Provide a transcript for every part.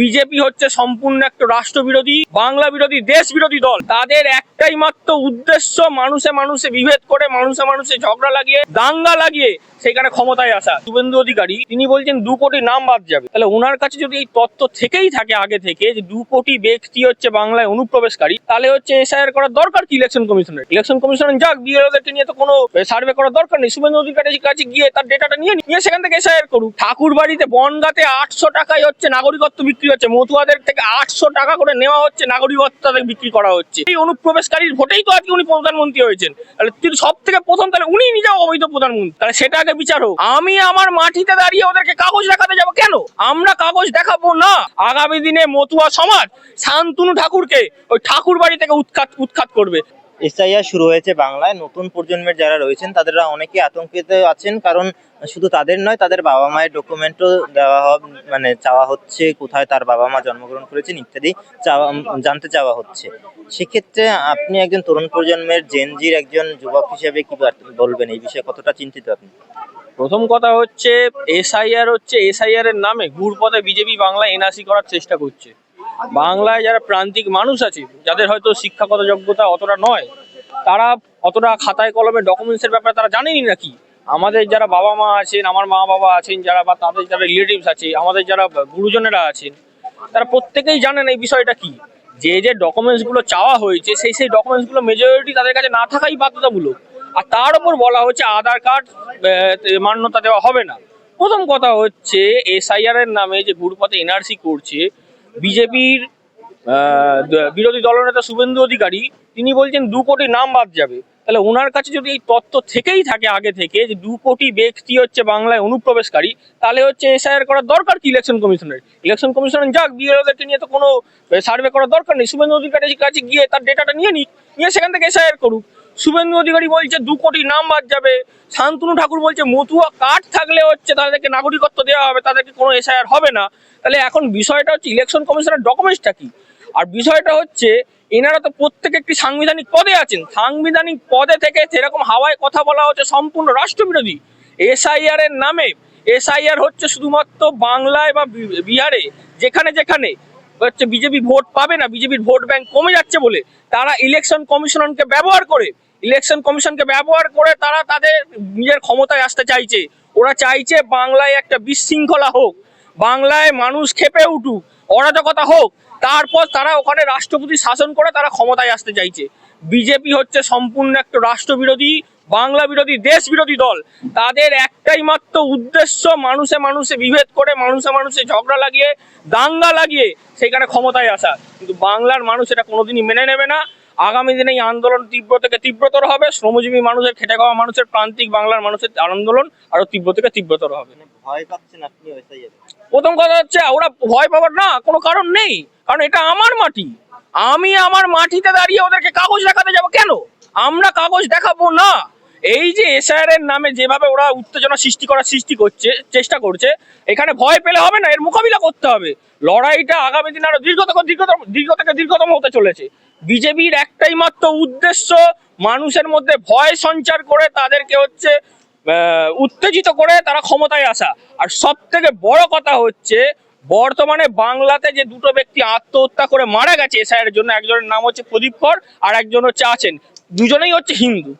BJP হচ্ছে সম্পূর্ণ একটা রাষ্ট্রবিরোধী, বাংলা বিরোধী, দেশ বিরোধী দল। তাদের একটাই মাত্র উদ্দেশ্য মানুষে মানুষে বিভেদ করে, মানুষে মানুষে ঝগড়া লাগিয়ে, দাঙ্গা লাগিয়ে সেখানে ক্ষমতায় আসা। শুভেন্দু অধিকারী, তিনি বলছেন দু কোটি নাম বাদ যাবে। তাহলে ওনার কাছে যদি এই তথ্য থেকেই থাকে আগে থেকে যে দু কোটি ব্যক্তি হচ্ছে বাংলায় অনুপ্রবেশকারী, তাহলে হচ্ছে এসআইআর করার দরকার কি ইলেকশন কমিশনের? ইলেকশন কমিশনের যাক, বিএলওদেরকে নিয়ে তো কোনো সার্ভে করার দরকার নেই। শুভেন্দু অধিকারীর কাছে গিয়ে তার ডেটাটা নিয়ে। নিয়ে সেখান থেকে এসআইআর করুক। ঠাকুর বাড়িতে বনগাতে আটশো টাকায় হচ্ছে নাগরিকত্ব বিক্রি হচ্ছে। মতুয়াদের থেকে আটশো টাকা করে নেওয়া হচ্ছে নাগরিকত্ব বিক্রি করা হচ্ছে। এই অনুপ্রবেশকারীর ভোটেই তো আজকে উনি প্রধানমন্ত্রী হয়েছেন। তাহলে তিনি সব থেকে প্রথম, তাহলে উনি নিজেও অবৈধ প্রধানমন্ত্রী। তাহলে সেটা আগে বিচার হোক। আমি আমার মাটিতে দাঁড়িয়ে ওদেরকে কাগজ দেখাতে যাব কেন? আমরা কাগজ দেখাবো না। আগামী দিনে মতুয়া সমাজ শান্তনু ঠাকুরকে ওই ঠাকুর বাড়ি থেকে উৎখাত উৎখাত করবে। এসআইআর শুরু হয়েছে বাংলায়। নতুন প্রজন্মের যারা রয়েছেন, তাদেররা অনেকে আতঙ্কিত আছেন, কারণ শুধু তাদের নয়, তাদের বাবা মায়ের ডকুমেন্টও দেওয়া হবে মানে চাওয়া হচ্ছে, কোথায় তার বাবা মা জন্মগ্রহণ করেছেন ইত্যাদি চাওয়া, জানতে চাওয়া হচ্ছে। সেক্ষেত্রে আপনি একজন তরুণ প্রজন্মের জেনজির একজন যুবক হিসেবে কি বলবেন? এই বিষয়ে কতটা চিন্তিত আপনি? প্রথম কথা হচ্ছে, এসআইআর হচ্ছে এসআইআর এর নামে ঘুরপথে বিজেপি বাংলায় এনআরসি করার চেষ্টা করছে। বাংলায় যারা প্রান্তিক মানুষ আছে, যাদের হয়তো শিক্ষাগত যোগ্যতা অতটা নয়, তারা অতটা খাতায় কলমে ডকুমেন্টসের ব্যাপারে তারা জানেনই নাকি? আমাদের যারা বাবা মা আছেন, আমার মা বাবা আছেন, যারা বা তাদের যারা রিলেটিভস আছে আমাদের যারা গুরুজনেরা আছেন, তারা প্রত্যেকেই জানেন এই বিষয়টা কি? যে যে ডকুমেন্টসগুলো চাওয়া হয়েছে, সেই সেই ডকুমেন্টসগুলো মেজরিটি তাদের কাছে না থাকাই বাধ্যতামূলক। আর তার উপর বলা হচ্ছে আধার কার্ড মান্যতা দেওয়া হবে না। প্রথম কথা হচ্ছে এসআইআর এর নামে যে ঘুরপথে এনআরসি করছে বিজেপির বিরোধী দলনেতা শুভেন্দু অধিকারী, তিনি বলছেন দু কোটি নাম বাদ যাবে। তাহলে ওনার কাছে যদি এই তথ্য থেকেই থাকে আগে থেকে যে দু কোটি ব্যক্তি হচ্ছে বাংলায় অনুপ্রবেশকারী, তাহলে হচ্ছে এসআইআর করার দরকার কি ইলেকশন কমিশনের ইলেকশন কমিশনের যাক বিএলওদেরকে নিয়ে তো কোনো সার্ভে করার দরকার নেই। শুভেন্দু অধিকারীর কাছে গিয়ে তার ডেটাটা নিয়ে নিক, নিয়ে সেখান থেকে এসআইআর করুক। শুভেন্দু অধিকারী বলছে, দু কোটি নাম যাবে। শান্তনু ঠাকুর বলছে, মতুয়া কার্ড থাকলে হচ্ছে তাদেরকে নাগরিকত্ব দেওয়া হবে, তাদেরকে কোনো এসআইআর হবে না। তাহলে এখন বিষয়টা হচ্ছে ইলেকশন কমিশনের ডকুমেন্টসটা কি? আর বিষয়টা হচ্ছে, এনারা তো প্রত্যেকে একটি সাংবিধানিক পদে আছেন। সাংবিধানিক পদে থেকে সেরকম হাওয়ায় কথা বলা হচ্ছে, সম্পূর্ণ রাষ্ট্রবিরোধী। এসআইআর এর নামে, এসআইআর হচ্ছে শুধুমাত্র বাংলায় বা বিহারে, যেখানে যেখানে হচ্ছে বিজেপি ভোট পাবে না, বিজেপির ভোট ব্যাংক কমে যাচ্ছে বলে, তারা ইলেকশন কমিশনকে ব্যবহার করে ইলেকশন কমিশনকে ব্যবহার করে তারা তাদের নিজের ক্ষমতায় আসতে চাইছে। ওরা চাইছে বাংলায় একটা বিশৃঙ্খলা হোক, বাংলায় মানুষ খেপে উঠুক, অরাজকতা হোক, তারপর তারা ওখানে রাষ্ট্রপতি শাসন করে তারা ক্ষমতায় আসতে চাইছে। বিজেপি হচ্ছে সম্পূর্ণ একটা রাষ্ট্রবিরোধী, বাংলা বিরোধী, দেশ বিরোধী দল। তাদের একটাই মাত্র উদ্দেশ্য মানুষে মানুষে বিভেদ করে, মানুষে মানুষে ঝগড়া লাগিয়ে, দাঙ্গা লাগিয়ে সেখানে ক্ষমতায় আসা। কিন্তু বাংলার মানুষ এটা কোনোদিনই মেনে নেবে না। আগামী দিনে এই আন্দোলন তীব্র থেকে তীব্রতর হবে। শ্রমজীবী মানুষের খেটে খাওয়া মানুষের প্রান্তিক বাংলার মানুষের আন্দোলন আরও তীব্র থেকে তীব্রতর হবে। প্রথম কথা হচ্ছে ওরা ভয় পাবার না কোনো কারণ নেই। কারণ এটা আমার মাটি। আমি আমার মাটিতে দাঁড়িয়ে ওদেরকে কাগজ দেখাতে যাব কেন? আমরা কাগজ দেখাবো না। এই যে এসআইআর এর নামে যেভাবে ওরা উত্তেজনা সৃষ্টি করার সৃষ্টি করছে চেষ্টা করছে এখানে ভয় পেলে হবে না এর মোকাবিলা করতে হবে। লড়াইটা আগামী দিনে আরও দীর্ঘ দীর্ঘতম দীর্ঘ থেকে দীর্ঘতম হতে চলেছে। বিজেপির একটাই মাত্র উদ্দেশ্য মানুষের মধ্যে ভয় সঞ্চার করে তাদেরকে হচ্ছে উত্তেজিত করে তারা ক্ষমতায় আসা। আর সব থেকে বড় কথা হচ্ছে, বর্তমানে বাংলাতে যে দুটো ব্যক্তি আত্মহত্যা করে মারা গেছে এসআইয়ের জন্য, একজনের নাম হচ্ছে প্রদীপ কর আর একজন হচ্ছে আছেন। দুজনেই হচ্ছে হিন্দু।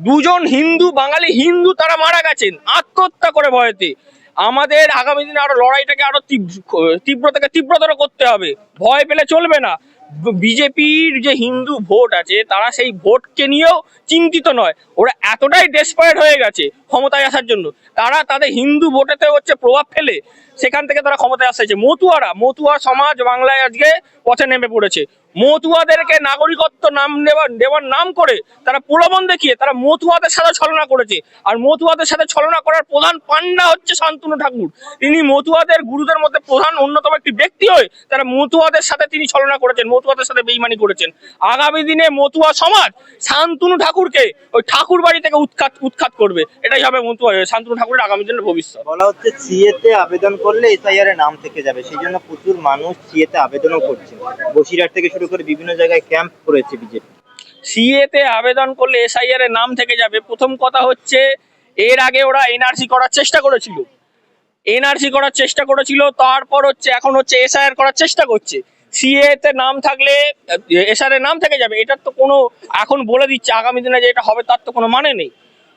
দুজন হিন্দু, বাঙালি হিন্দু তারা মারা গেছেন, আত্মহত্যা করে ভয়েতে। আমাদের আগামী দিনে আরও লড়াইটাকে আরও তীব্র- তীব্র থেকে তীব্রতর করতে হবে। ভয় পেলে চলবে না। বিজেপির যে হিন্দু ভোট আছে, তারা সেই ভোটকে নিয়েও চিন্তিত নয়। ওরা এতটাই ডেসপায়ার হয়ে গেছে। ক্ষমতায় আসার জন্য। তারা তাদের হিন্দু ভোটেতে হচ্ছে প্রভাব ফেলে সেখান থেকে তারা ক্ষমতায় আসছে। মতুয়ারা, মতুয়া সমাজ বাংলায় আজকে পথে নেমে পড়েছে। মতুয়াদেরকে নাগরিকত্ব নাম দেওয়ার দেওয়ার নাম করে তারা প্রলোভন দেখিয়ে তারা মতুয়াদের সাথে ছলনা করেছে। আর মতুয়াদের সাথে ছলনা করার প্রধান পান্ডা হচ্ছে শান্তনু ঠাকুর। তিনি মতুয়াদের গুরুদের মধ্যে প্রধান অন্যতম একটি ব্যক্তি হয়ে তারা মতুয়াদের সাথে তিনি ছলনা করেছেন, মতুয়াদের সাথে বেইমানি করেছেন। আগামী দিনে মতুয়া সমাজ শান্তনু ঠাকুরকে ওই ঠাকুর বাড়ি থেকে উৎখাত উৎখাত করবে। এটাই হবে মতুয়া শান্তনু ঠাকুরের আগামী দিনের ভবিষ্যৎ। বলা হচ্ছে সিএতে আবেদন করলে এসআইআর এর নাম থেকে যাবে সেই জন্য প্রচুর মানুষ সিএতে আবেদনও করছে। বসিরহাট থেকে শুরু করে বিভিন্ন জায়গায় ক্যাম্প করেছে বিজেপি। সিএতে আবেদন করলে এসআইআর এর নাম থেকে যাবে। প্রথম কথা হচ্ছে এর আগে ওরা এনআরসি করার চেষ্টা করেছিল। এনআরসি করার চেষ্টা করেছিল তারপর হচ্ছে এখন হচ্ছে এসআইআর করার চেষ্টা করছে। সিএ তে নাম থাকলে এসআর এর নাম থেকে যাবে এটার তো কোনো এখন বলে দিচ্ছে আগামী দিনে যে এটা হবে তার তো কোনো মানে নেই।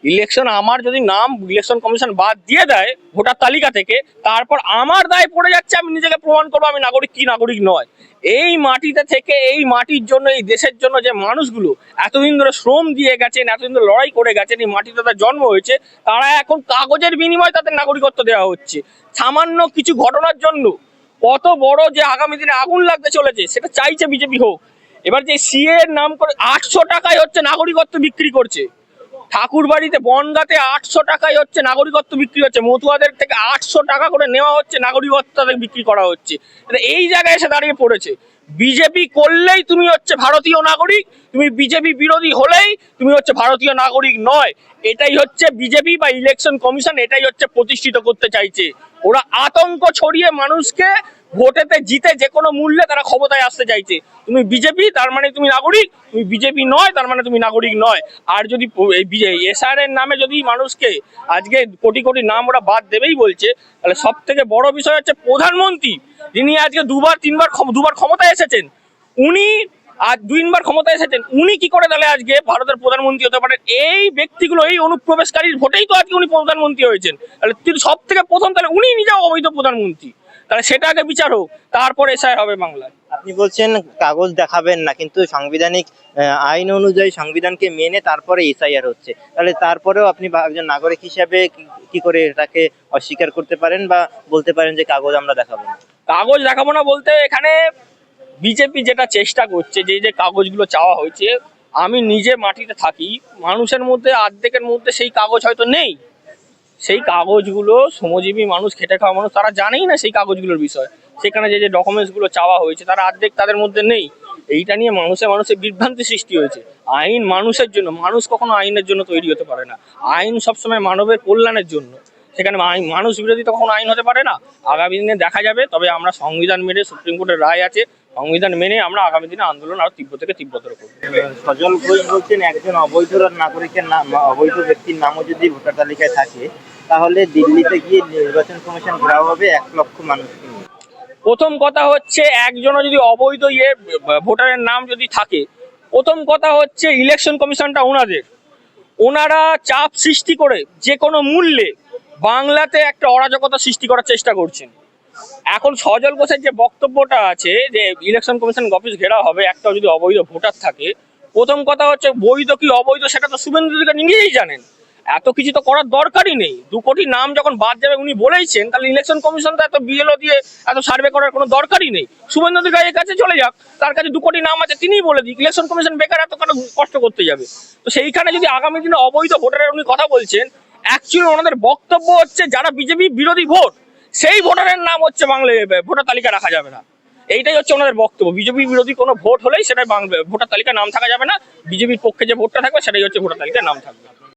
ইলেকশন আমার যদি নাম ইলেকশন কমিশন বাদ দিয়ে দেয় ভোটার তালিকা থেকে, তারপর আমার দায় পড়ে যাচ্ছে, আমি নিজেকে প্রমাণ করব আমি নাগরিক কি নাগরিক নয়। এই মাটিতে থেকে, এই মাটির জন্য, এই দেশের জন্য যে মানুষগুলো এতদিন ধরে শ্রম দিয়ে গেছেন, এতদিন ধরে লড়াই করে গেছেন, এই মাটিতে তাদের জন্ম হয়েছে, তারা এখন কাগজের বিনিময়ে তাদের নাগরিকত্ব দেওয়া হচ্ছে। সামান্য কিছু ঘটনার জন্য কত বড় যে আগামী দিনে আগুন লাগতে চলেছে, সেটা চাইছে বিজেপি হোক। এবার যে সিএ নাম করে আটশো টাকায় হচ্ছে নাগরিকত্ব বিক্রি করছে। ঠাকুর বাড়িতে বনগাতে আটশো টাকায় হচ্ছে নাগরিকত্ব বিক্রি হচ্ছে। মতুয়াদের থেকে আটশো টাকা করে নেওয়া হচ্ছে নাগরিকত্ব বিক্রি করা হচ্ছে। এই জায়গায় এসে দাঁড়িয়ে পড়েছে। বিজেপি করলেই তুমি হচ্ছে ভারতীয় নাগরিক, তুমি বিজেপি বিরোধী হলেই তুমি হচ্ছে ভারতীয় নাগরিক নয়। এটাই হচ্ছে বিজেপি বা ইলেকশন কমিশন এটাই হচ্ছে প্রতিষ্ঠিত করতে চাইছে। ওরা আতঙ্ক ছড়িয়ে মানুষকে ভোটেতে জিতে যে কোনো মূল্যে তারা ক্ষমতায় আসতে চাইছে। তুমি বিজেপি তার মানে তুমি নাগরিক, তুমি বিজেপি নয়, তার মানে তুমি নাগরিক নয়। আর যদি এসআর এর নামে যদি মানুষকে আজকে কোটি কোটি নাম ওরা বাদ দেবেই বলছে, তাহলে সব থেকে বড় বিষয় হচ্ছে প্রধানমন্ত্রী, যিনি আজকে দুবার, তিনবার দুবার ক্ষমতায় এসেছেন, উনি আজ দুইবার ক্ষমতায় এসেছেন, উনি কি করে তাহলে আজকে ভারতের প্রধানমন্ত্রী হতে পারেন? এই ব্যক্তিগুলো, এই অনুপ্রবেশকারীর ভোটেই তো আজকে উনি প্রধানমন্ত্রী হয়েছেন। তাহলে সব থেকে প্রথম, তাহলে উনি নিজেও অবৈধ প্রধানমন্ত্রী। তাহলে সেটা আগে বিচার হোক তারপর এসআই হবে বাংলায়। আপনি বলছেন কাগজ দেখাবেন না কিন্তু সাংবিধানিক আইন অনুযায়ী সংবিধানকে মেনে তারপরে এসআইআর হচ্ছে। তাহলে তারপরেও আপনি একজন নাগরিক হিসাবে কি- করে এটাকে অস্বীকার করতে পারেন বা বলতে পারেন যে কাগজ আমরা দেখাবো না? কাগজ দেখাবো না বলতে এখানে বিজেপি যেটা চেষ্টা করছে যে যে কাগজগুলো চাওয়া হয়েছে আমি নিজে মাটিতে থাকি মানুষের মধ্যে অর্ধেকের মধ্যে সেই কাগজ হয়তো নেই। সেই কাগজগুলো শ্রমজীবী মানুষ খেটে খাওয়া মানুষ, তারা জানেই না সেই কাগজগুলোর বিষয়। সেখানে যে যে ডকুমেন্টসগুলো চাওয়া হয়েছে, তারা অর্ধেক তাদের মধ্যে নেই। এইটা নিয়ে মানুষে, মানুষের বিভ্রান্তি সৃষ্টি হয়েছে। আইন মানুষের জন্য, মানুষ কখনো আইনের জন্য তৈরি হতে পারে না। আইন সবসময় মানবের কল্যাণের জন্য। সেখানে মানুষ বিরোধী তো কখনো আইন হতে পারে না। আগামী দিনে দেখা যাবে, তবে আমরা সংবিধান মেনে সুপ্রিম কোর্টের রায় আছে। সংবিধান মেনে আমরা আগামী দিনে আন্দোলন আরও তীব্র থেকে তীব্রতর করব। সজল ঘোষ বলছেন, একজন অবৈধ নাগরিকের নাম, অবৈধ ব্যক্তির নামও যদি ভোটার তালিকায় থাকে তাহলে দিল্লিতে গিয়ে নির্বাচন কমিশন ঘেরাও হবে এক লক্ষ মানুষকে প্রথম কথা হচ্ছে একজনও যদি অবৈধ ইয়ে ভোটারের নাম যদি থাকে, প্রথম কথা হচ্ছে ইলেকশন কমিশনটা ওনাদের। ওনারা চাপ সৃষ্টি করে যে কোনো মূল্যে বাংলাতে একটা অরাজকতা সৃষ্টি করার চেষ্টা করছেন। এখন সজল ঘোষের যে বক্তব্যটা আছে যে ইলেকশন কমিশন অফিস ঘেরা হবে একটা যদি অবৈধ ভোটার থাকে, প্রথম কথা হচ্ছে বৈধ কি অবৈধ সেটা তো শুভেন্দু নিজেই জানেন। এত কিছু তো করার দরকারই নেই। দু কোটি নাম যখন বাদ যাবে উনি বলেইছেন, তাহলে ইলেকশন কমিশন তো এত বিএলও দিয়ে এত সার্ভে করার কোনো দরকারই নেই। শুভেন্দু অধিকারীর কাছে চলে যাক, তার কাছে দু কোটি নাম আছে, তিনিই বলে দিক ইলেকশন কমিশন বেকার এত কেন কষ্ট করতে যাবে? তো সেইখানে যদি আগামী দিনে অবৈধ ভোটারের উনি কথা বলছেন অ্যাকচুয়ালি ওনাদের বক্তব্য হচ্ছে যারা বিজেপি বিরোধী ভোট, সেই ভোটারের নাম হচ্ছে বাংলা ভোটার তালিকা রাখা যাবে না। এইটাই হচ্ছে ওনাদের বক্তব্য। বিজেপি বিরোধী কোনো ভোট হলেই সেটাই ভোটার তালিকায় নাম থাকা যাবে না। বিজেপির পক্ষে যে ভোটটা থাকবে, সেটাই হচ্ছে ভোটার তালিকায় নাম থাকবে।